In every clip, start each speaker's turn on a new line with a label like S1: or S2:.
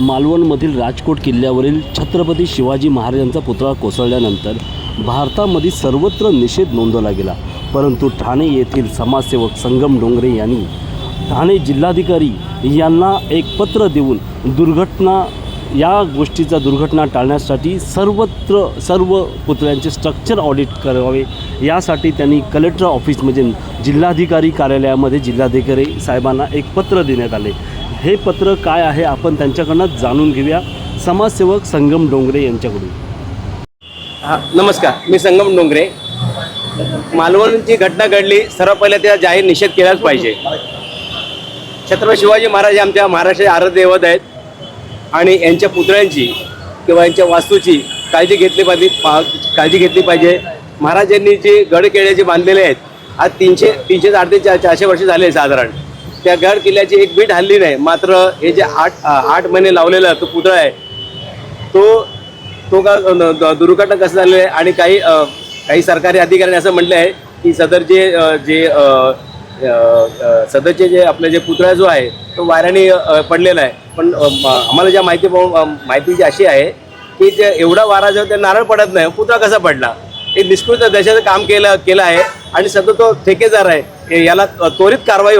S1: मालवणमधील राजकोट किल्ल्यावरील छत्रपती शिवाजी महाराजांचा पुतळा कोसळल्यानंतर भारतामध्ये सर्वत्र निषेध नोंदवला गेला. परंतु ठाणे येथील समाजसेवक संगम डोंगरे यांनी ठाणे जिल्हाधिकारी यांना एक पत्र देऊन दुर्घटना या गोष्टीचा दुर्घटना टाळण्यासाठी सर्वत्र सर्व पुतळ्यांचे स्ट्रक्चर ऑडिट करावे. यासाठी त्यांनी कलेक्टर ऑफिस म्हणजे जिल्हाधिकारी कार्यालयामध्ये जिल्हाधिकारी साहेबांना एक पत्र देण्यात आले. हे पत्र काय आहे आपण त्यांच्याकडनं जाणून घेऊया. समाजसेवक संगम डोंगरे यांच्याकडून.
S2: हा नमस्कार मी संगम डोंगरे. मालवणची घटना घडली सर्व पहिले त्या जाहीर निषेध केलाच पाहिजे. छत्रपती शिवाजी महाराज हे आमच्या महाराष्ट्राचे आराध्य दैवत आहेत. आणि यांच्या पुतळ्यांची किंवा यांच्या वास्तूची काळजी घेतली पाहिजे पा- काळजी घेतली पाहिजे. महाराजांनी जे गड बांधलेले आहेत आज तीनशे तीनशे साडे ते चारशे वर्ष झाले साधारण. त्या गड किल्ल्याची एक बीट हल्ली नाही. मात्र हे जे आठ आठ महिने लावलेला तो पुतळा आहे तो तो का न- दुर्घटना कसं झालेलं आहे आणि काही काही सरकारी अधिकाऱ्यांनी असं म्हटलं आहे की सदरचे जे सदरचे जे आपले जे पुतळा जो आहे तो वाऱ्याने पडलेला आहे. पण आम्हाला ज्या माहिती माहिती जी अशी आहे की जे एवढा वारा जो ते नारळ पडत नाही. पुतळा कसा पडला? एक निष्कृत दशाचं काम केलं केलं आहे आणि सध्या तो ठेकेदार आहे. याला त्वरित कारवाई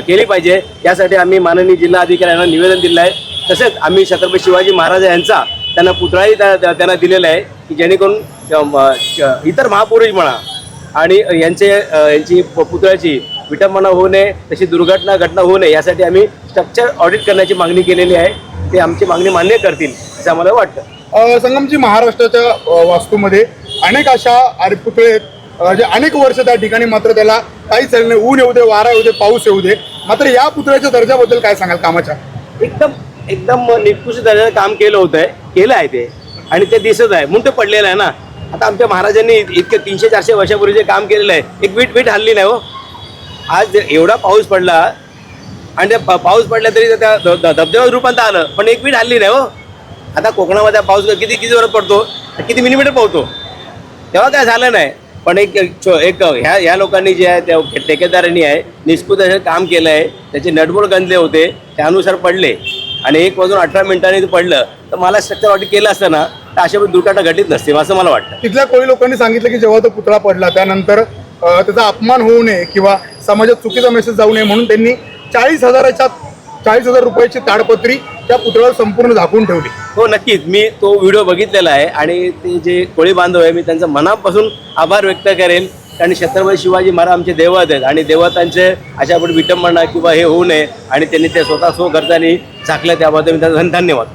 S2: केली पाहिजे. यासाठी आम्ही माननीय जिल्हा अधिकाऱ्यांना निवेदन दिलं आहे. तसेच आम्ही छत्रपती शिवाजी महाराज यांचा त्यांना पुतळाही त्या- त्यांना दिलेला आहे की जेणेकरून म, इतर महापुरुष म्हणा आणि यांचे यांची पुतळ्याची विटंबना होऊ नये तशी दुर्घटना घटना होऊ नये यासाठी आम्ही स्ट्रक्चर ऑडिट करण्याची मागणी केलेली आहे. ते आमची मागणी मान्य करतील असं आम्हाला वाटतं.
S3: संगमजी महाराष्ट्राच्या वास्तूमध्ये अनेक अशा आरे पुतळे आहेत. जे अनेक वर्ष त्या ठिकाणी मात्र त्याला काही चालेल नाही. ऊन येऊ दे वारा येऊ दे पाऊस येऊ दे. मात्र या पुतळ्याच्या दर्जाबद्दल काय सांगाल कामाच्या?
S2: एकदम एकदम निकृष्ट दर्जाचं काम केलं होतं आहे केलं आहे ते. आणि ते दिसत आहे. म्हणून ते पडलेलं आहे ना. आता आमच्या महाराजांनी इतके तीनशे चारशे वर्षापूर्वी जे काम केलेलं आहे एक वीट वीट हल्ली नाही हो. आज एवढा पाऊस पडला आणि ते पाऊस पडला तरी त्या ध- ध- रूपांतर आलं पण एक वीट हल्ली नाही हो. आता कोकणामध्ये पाऊस किती किती जोरात पडतो? किती मिलीमीटर पावतो तेव्हा काय झालं नाही. पण एक एक ह्या ह्या लोकांनी जे आहे त्या ठेकेदारांनी आहे निष्कृत काम केलं आहे. त्याचे नटबोल गंजले होते त्यानुसार पडले. आणि एक वाजून अठरा मिनिटांनी ते पडलं तर मला स्ट्रक्चर वाटत केलं असतं ना तर अशा दुर्घटना घडलीच नसते असं मला वाटतं.
S3: तिथल्या कोळी लोकांनी सांगितलं की जेव्हा तो पुतळा पडला त्यानंतर त्याचा अपमान होऊ नये किंवा समाजात चुकीचा मेसेज जाऊ नये म्हणून त्यांनी चाळीस हजाराच्या चाळीस हजार रुपयाची ताडपत्री त्या पुतळ्यावर संपूर्ण झाकून ठेवली.
S2: हो नक्कीच. मी तो व्हिडिओ बघितलेला आहे आणि ते जे कोळी बांधव आहे मी त्यांचा मनापासून आभार व्यक्त करेल. कारण छत्रपती शिवाजी महाराज आमचे देवत आहेत आणि देवतांचे अशा आपण विटंबना किंवा हे होऊ नये आणि त्यांनी ते स्वतः स्व खर्चाने झाकलं त्याबद्दल मी त्यांचा धन्यवाद